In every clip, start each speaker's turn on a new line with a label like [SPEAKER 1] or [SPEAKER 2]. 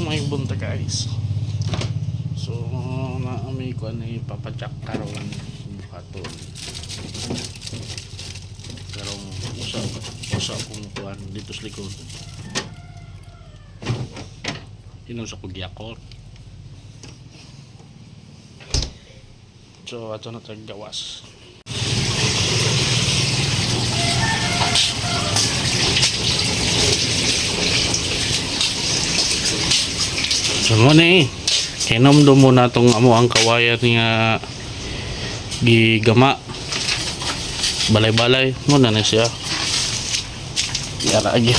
[SPEAKER 1] may bunta guys. So, naami ko ani papadyak karon buhaton. Karong usa usa kong kuan dito sa likod. Inom sa kugyakot. So, ato na tayong So mo ni Kinom do muna tong amo ang kawayan nga gigama. Balay-balay mo na siya. Yara agi.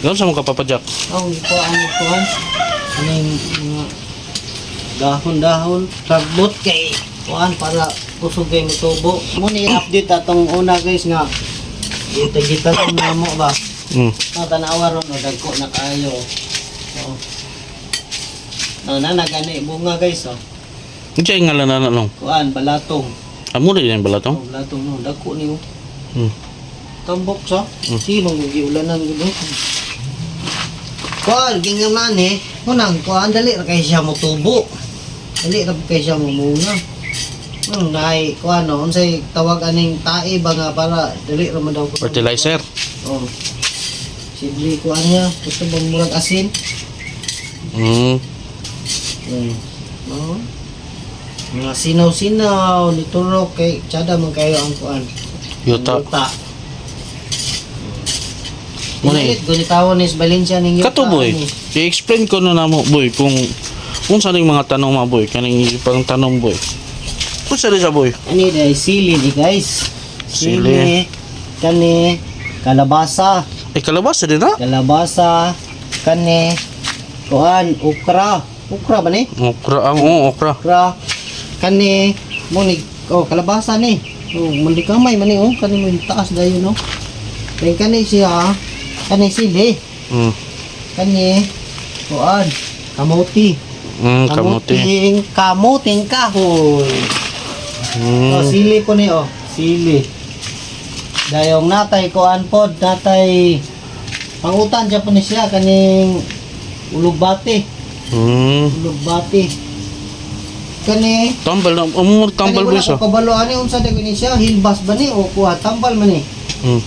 [SPEAKER 1] Gawon sa mga kapapadyak.
[SPEAKER 2] Ang ko ano ko ano yung mga dahon-dahon tagbot kay kuan para kusog kay mutubo. Mo ni update atong una guys nga ito kita tong namo ba.
[SPEAKER 1] Mm.
[SPEAKER 2] No, tanawa ron no dagko na kayo. Oh. Na nagani bunga guys oh.
[SPEAKER 1] Diyan nga lang na nung.
[SPEAKER 2] Kuan balatong.
[SPEAKER 1] Amo na yan
[SPEAKER 2] Oh,
[SPEAKER 1] balatong.
[SPEAKER 2] balatong no dagko niyo.
[SPEAKER 1] Hmm.
[SPEAKER 2] Tambok sa.
[SPEAKER 1] Hmm.
[SPEAKER 2] Sino mo giulanan gulo? Kuan gingam na ni. Kunang kuan dali ra kay siya motubo. Dali ra kay siya mumuna. Hmm, nay kuan no unsay tawag aning tae ba nga para dali ra man daw ko.
[SPEAKER 1] Fertilizer.
[SPEAKER 2] Oh. Sidli kuan niya, gusto bang murag asin?
[SPEAKER 1] Mm.
[SPEAKER 2] Hmm. Oh. Mga sinaw-sinaw, niturok kay tsada man kayo ang kuan.
[SPEAKER 1] Yuta.
[SPEAKER 2] Yuta.
[SPEAKER 1] Muna eh.
[SPEAKER 2] Gunit, gunitawan ni Valencia ning yuta.
[SPEAKER 1] Kato boy.
[SPEAKER 2] ani.
[SPEAKER 1] I-explain ko na namo boy kung kung saan yung mga tanong mga boy kaning pang tanong boy. Kung saan siya boy?
[SPEAKER 2] Ani day sili ni guys.
[SPEAKER 1] Sili.
[SPEAKER 2] Kani kalabasa,
[SPEAKER 1] Eh kalabasa din ha?
[SPEAKER 2] kalabasa, kani kuan ukra. Ukra ba ni?
[SPEAKER 1] Okra ang oh, okra.
[SPEAKER 2] Ukra. Kani mo ni oh kalabasa ni. Oh, mandikamay man ni oh kani mo taas dayon no. Kani kani siya kani sili.
[SPEAKER 1] Mm.
[SPEAKER 2] Kani kuan kamuti.
[SPEAKER 1] Mm, kamuti.
[SPEAKER 2] Kamuting kamuting kahoy.
[SPEAKER 1] Mm.
[SPEAKER 2] Oh, sili po ni oh. Sili. Dayong natay ko pod natay pangutan ni siya kaning ulugbati.
[SPEAKER 1] Mm.
[SPEAKER 2] Ulugbati. Kani
[SPEAKER 1] Tambal na umur tambal sa.
[SPEAKER 2] wala ko kabalo ani unsa de ni siya hilbas ba ni o kuha tambal man ni.
[SPEAKER 1] Mm.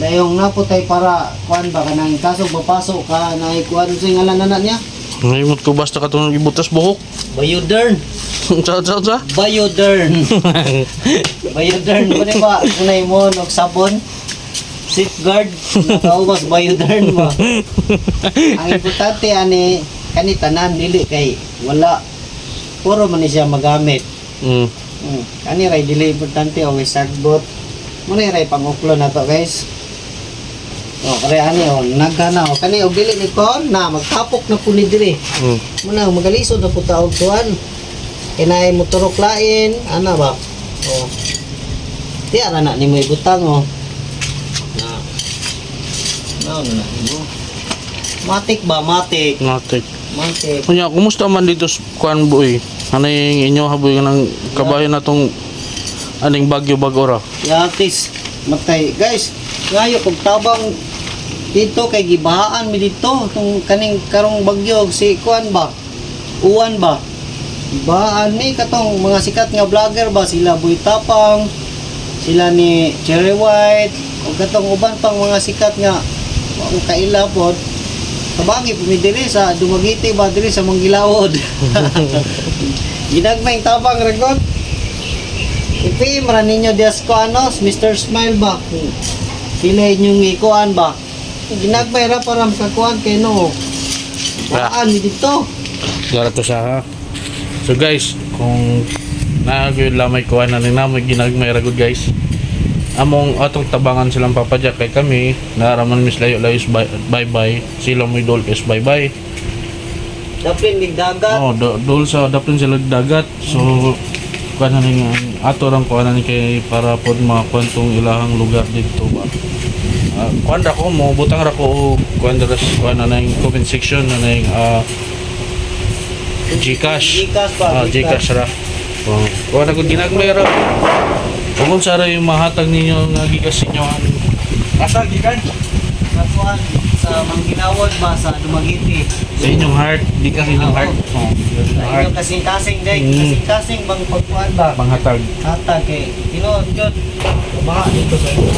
[SPEAKER 2] Dayong naputay para kuan ba kanang kaso mapasok ka na kuan sa ngalan na niya.
[SPEAKER 1] Ngayon ko basta ka itong ibutas buhok.
[SPEAKER 2] Biodern.
[SPEAKER 1] sa sa sa.
[SPEAKER 2] Biodern. Biodern ko ni ba? Kunay mo og sabon. Safeguard. Nakaumas biodern mo. Ang importante ani kani tanan dili kay wala puro man ni siya magamit.
[SPEAKER 1] Mm.
[SPEAKER 2] Hmm. Kani ray dili importante always sagbot. Muna ray panguklo na to guys. Oh, kare ani oh, nagana oh. Kani og dili ni kon na magtapok na puni diri.
[SPEAKER 1] Mm.
[SPEAKER 2] Muna magalisod na puta og tuan. Kinay mo turok lain, ana ba? Oh. Di ara na ni mo ibutang oh. Na. Na na mo. Matik ba matik?
[SPEAKER 1] Natik.
[SPEAKER 2] Matik.
[SPEAKER 1] Kunya, kumusta man dito sa kuan boy? Ano yung inyo haboy ng kabayan na tong aning bagyo bagora?
[SPEAKER 2] Yatis. Matay. Guys, ngayo kung tabang dito kay gibahaan mi dito tong kaning karong bagyo si kuan ba? Uwan ba? Gibahaan mi katong mga sikat nga vlogger ba sila Boy Tapang, sila ni Cherry White, o katong uban pang mga sikat nga kaila pod. Tabangi pumidiri sa Dumagiti ba diri sa Manggilawod. Ginagmay tabang regot. Ipi mara ninyo dias ko ano, Mr. Smile ba? Sila inyong ikuan ba? Ginagmay ra para makakuan kay no. Paan mi dito.
[SPEAKER 1] Gara to siya ha. So guys, kung naagyo lamay kuha na ni namoy ginagmay ragod guys. Among atong tabangan silang papadyak kay kami, naraman mis layo layo bye bye. Sila mo idol is bye bye.
[SPEAKER 2] Daplin mig dagat.
[SPEAKER 1] Oh, do, dol sa daplin sila dagat. So kuha na ni ato lang kuha na ni kay para pod makwentong ilahang lugar dito ba. Uh, kuha ra ko mo butang ra ko kuha ra kuha na na yung comment section na na yung ah, Gcash.
[SPEAKER 2] Gcash ba?
[SPEAKER 1] Ah, Gcash ra. Oh, kuha na ko ginagmay ra. Kung sa ra yung mahatag ninyo nga gigas inyo ang asa gikan?
[SPEAKER 2] Nakuan sa Mangginawad ba sa Dumaguete.
[SPEAKER 1] Sa inyong heart, di kasi inyong heart. Oh, sa inyong
[SPEAKER 2] Sa
[SPEAKER 1] heart.
[SPEAKER 2] inyong kasing-kasing day,
[SPEAKER 1] Mm.
[SPEAKER 2] kasing-kasing bang pagkuhan ba?
[SPEAKER 1] Panghatag.
[SPEAKER 2] Hatag kay Tinood jud. Baha dito sa inyo.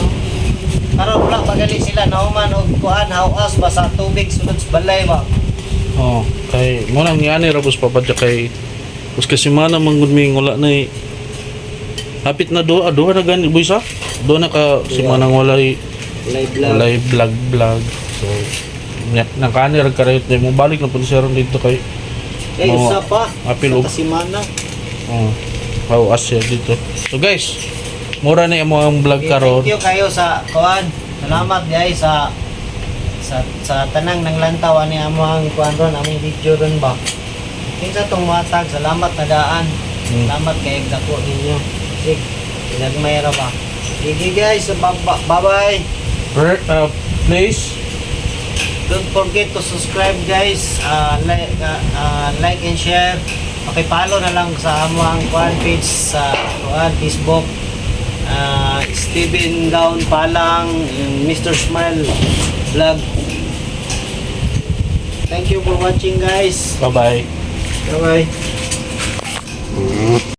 [SPEAKER 2] Karon wala pagali sila nauman og kuan hawas ba sa tubig sunod sa balay ba.
[SPEAKER 1] Oh, kay mo nang ni ani rabos papadya kay Kus kasi mana manggod mi wala na eh. Hapit na do, do na gani buisa. Do na ka si manang walay
[SPEAKER 2] Live
[SPEAKER 1] walay vlog vlog. So nya nakani ra karayot na mo balik na pud siya ron dito kay
[SPEAKER 2] Eh
[SPEAKER 1] Oo.
[SPEAKER 2] usa pa.
[SPEAKER 1] Apil og-
[SPEAKER 2] Sa Kasimana.
[SPEAKER 1] oh how asya dito. So guys, mura na imo ang vlog
[SPEAKER 2] Okay,
[SPEAKER 1] karon.
[SPEAKER 2] Thank you kayo sa kuan. Salamat guys sa sa sa tanang ng lantaw ani among kuan ron among video ron ba. Kinsa tong matag salamat na daan.
[SPEAKER 1] Mm.
[SPEAKER 2] Salamat kay dako ninyo. Sig, pinagmay ra ba. Sige guys, bye-bye.
[SPEAKER 1] Uh, please
[SPEAKER 2] Don't forget to subscribe guys. Uh, like, uh, uh, like and share. Pakipalo na lang sa among kuan page sa kuan Facebook. Uh, Steven Down Palang, Mr. Smile Vlog. Thank you for watching guys.
[SPEAKER 1] bye bye.
[SPEAKER 2] Bye bye.